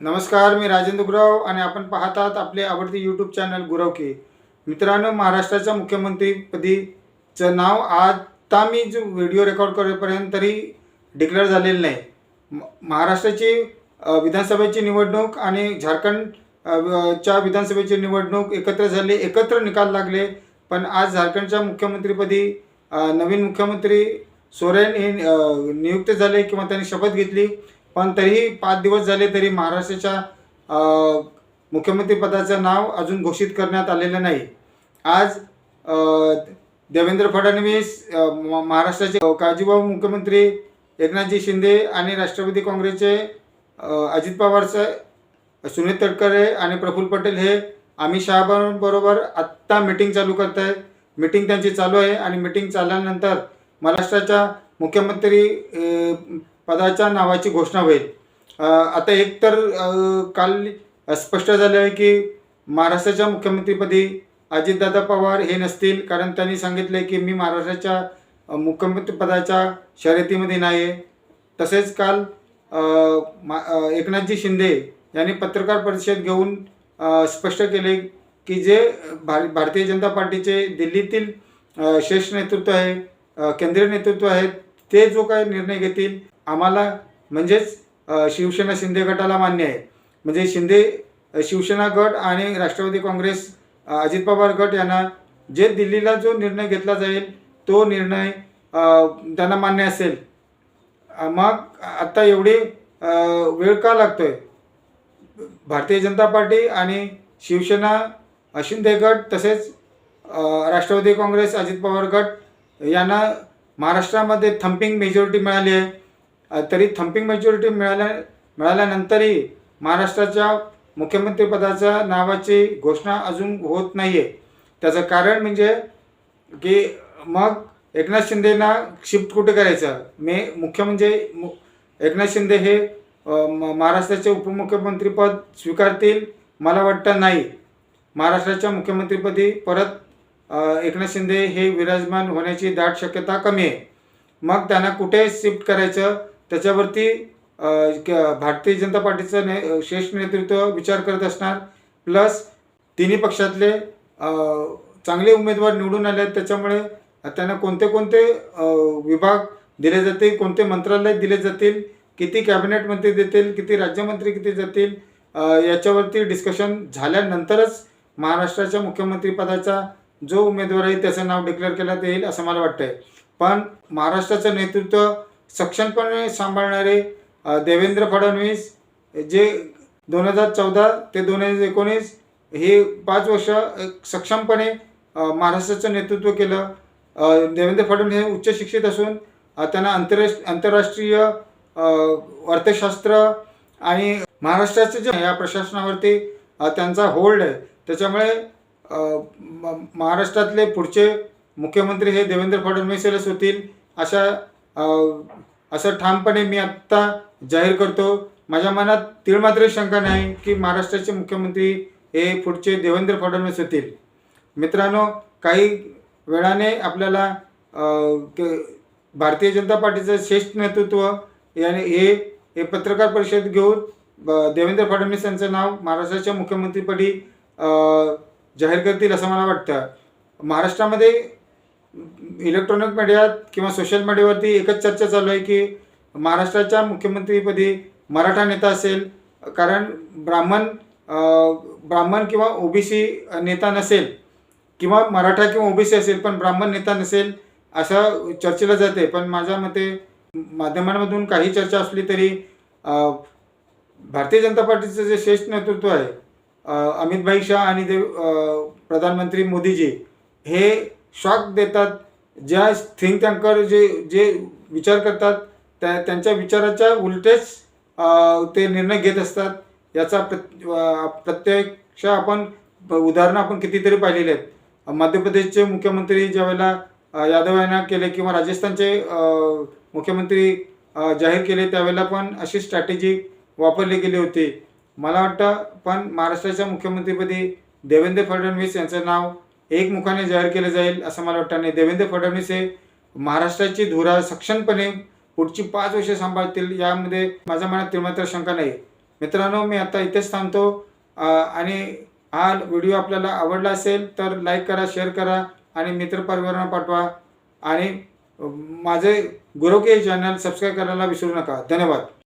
नमस्कार मी राजेंद्र गुराव आणि आपण पाहतात आपले आवडते यूट्यूब चॅनल गुरव के मित्रांनो महाराष्ट्राच्या मुख्यमंत्रीपदीचं नाव आता मी जो व्हिडिओ रेकॉर्ड करेपर्यंत तरी डिक्लेअर झालेलं नाही. महाराष्ट्राची विधानसभेची निवडणूक आणि झारखंड च्या विधानसभेची निवडणूक एकत्र झाले एकत्र निकाल लागले पण आज झारखंडच्या मुख्यमंत्रीपदी नवीन मुख्यमंत्री सोरेन हे नियुक्त झाले किंवा त्यांनी शपथ घेतली. पण तरीही पाच दिवस झाले तरी महाराष्ट्राच्या मुख्यमंत्रीपदाचं नाव अजून घोषित करण्यात आलेलं नाही. आज देवेंद्र फडणवीस महाराष्ट्राचे काळजीभाऊ मुख्यमंत्री एकनाथजी शिंदे आणि राष्ट्रवादी काँग्रेसचे अजित पवारचे सुनील तटकरे आणि प्रफुल्ल पटेल हे अमित शहाबरोबर आत्ता मिटिंग चालू करत आहे मिटिंग त्यांची चालू आहे आणि मिटिंग चालल्यानंतर महाराष्ट्राच्या मुख्यमंत्री पदाच्या नावाची घोषणा होईल. आता एक तर काल स्पष्ट झालं आहे की महाराष्ट्राच्या मुख्यमंत्रीपदी अजितदादा पवार हे नसतील कारण त्यांनी सांगितले की मी महाराष्ट्राच्या मुख्यमंत्रीपदाच्या शर्यतीमध्ये नाही आहे तसेच काल मा- एकनाथजी शिंदे यांनी पत्रकार परिषद घेऊन स्पष्ट केले की जे भार भारतीय जनता पार्टीचे दिल्लीतील श्रेष्ठ नेतृत्व आहे केंद्रीय नेतृत्व आहे ते जो काय निर्णय घेतील आम्हाला म्हणजेच शिवसेना शिंदे गटाला मान्य आहे. म्हणजे शिंदे शिवसेना गट आणि राष्ट्रवादी काँग्रेस अजित पवार गट यांना जे दिल्लीला जो निर्णय घेतला जाईल तो निर्णय त्यांना मान्य असेल. मग आत्ता एवढी वेळ का लागतो आहे भारतीय जनता पार्टी आणि शिवसेना शिंदे गट तसेच राष्ट्रवादी काँग्रेस अजित पवार गट यांना महाराष्ट्रामध्ये थम्पिंग मेजॉरिटी मिळाली आहे. तरी थम्पिंग मेजॉरिटी मिळाल्या मिळाल्यानंतरही महाराष्ट्राच्या मुख्यमंत्रीपदाच्या नावाची घोषणा अजून होत नाही आहे त्याचं कारण म्हणजे की मग एकनाथ शिंदेना शिफ्ट कुठे करायचं? मे मुख्य म्हणजे मु एकनाथ शिंदे हे म- महाराष्ट्राचे उपमुख्यमंत्रीपद स्वीकारतील मला वाटतं नाही. महाराष्ट्राच्या मुख्यमंत्रीपदी परत एकनाथ शिंदे हे विराजमान होण्याची दाट शक्यता कमी आहे. मग त्यांना कुठे शिफ्ट करायचं? त्याच्यावरती क- भारतीय जनता पार्टीचं ने श्रेष्ठ नेतृत्व विचार करत असणार. प्लस तिन्ही पक्षातले चांगले उमेदवार निवडून आले आहेत. त्याच्यामुळे त्यांना कोणते कोणते विभाग दिले जातील कोणते मंत्रालय दिले जातील किती कॅबिनेट मंत्री देतील किती राज्यमंत्री किती जातील याच्यावरती डिस्कशन झाल्यानंतरच महाराष्ट्राच्या मुख्यमंत्रीपदाचा जो उमेदवार आहे त्याचं नाव डिक्लेअर केलं येईल असं मला वाटतंय. पण महाराष्ट्राचं नेतृत्व सक्षमपणे सांभाळणारे देवेंद्र फडणवीस जे दोन हजार चौदा ते दोन हजार एकोणीस हे पाच वर्ष एक सक्षमपणे महाराष्ट्राचं नेतृत्व केलं. देवेंद्र फडणवीस हे उच्च शिक्षित असून त्यांना आंतरराष्ट्र आंतरराष्ट्रीय अर्थशास्त्र आणि महाराष्ट्राचे जे या प्रशासनावरती त्यांचा होल्ड आहे. त्याच्यामुळे म- महाराष्ट्रातले पुढचे मुख्यमंत्री हे देवेंद्र फडणवीसच होतील अशा असं ठामपणे मी आत्ता जाहीर करतो. माझ्या मनात तीळ मात्र शंका नाही की महाराष्ट्राचे मुख्यमंत्री हे पुढचे देवेंद्र फडणवीस होतील. मित्रांनो काही वेळाने आपल्याला भारतीय जनता पार्टीचं श्रेष्ठ नेतृत्व याने हे हे पत्रकार परिषद घेऊन ब- देवेंद्र फडणवीस यांचं नाव महाराष्ट्राच्या मुख्यमंत्रीपदी जाहीर करतील असं मला वाटतं. महाराष्ट्रामध्ये इलेक्ट्रॉनिक मीडियात किंवा सोशल मीडियावरती एकच चर्चा चालू आहे की महाराष्ट्राच्या मुख्यमंत्रीपदी मराठा नेता असेल कारण ब्राह्मण ब्राह्मण किंवा ओबीसी नेता नसेल किंवा मराठा किंवा ओबीसी असेल पण ब्राह्मण नेता नसेल असं चर्चेला जाते. पण माझ्या मते माध्यमांमधून काही चर्चा असली तरी भारतीय जनता पार्टीचं जे श्रेष्ठ नेतृत्व आहे अमित भाई शाह आणि देव प्रधानमंत्री मोदीजी हे शॉक देतात ज्या थिंक टँकर जे जे विचार करतात त्या त्यांच्या विचाराच्या उलटेच ते निर्णय घेत असतात. याचा प्रत प्रत्यक्ष आपण उदाहरणं आपण कितीतरी पाहिलेली आहेत. मध्य प्रदेशचे मुख्यमंत्री ज्यावेळेला यादव यांना केले किंवा राजस्थानचे मुख्यमंत्री जाहीर केले त्यावेळेला पण अशी स्ट्रॅटेजी वापरली गेली होती. मला वाटतं पण महाराष्ट्राच्या मुख्यमंत्रीपदी देवेंद्र फडणवीस यांचं नाव एकमुखाने जाहीर केलं जाईल असं मला वाटतं. आणि देवेंद्र फडणवीस हे महाराष्ट्राची धुरा सक्षमपणे पुढची पाच वर्षे सांभाळतील यामध्ये माझ्या मनात तिळमात्र शंका नाही. मित्रांनो मी आता इथेच थांबतो. आणि हा व्हिडिओ आपल्याला आवडला असेल तर लाईक करा शेअर करा आणि मित्रपरिवारांना पाठवा. आणि माझे गुरवके चॅनल सबस्क्राईब करायला विसरू नका. धन्यवाद.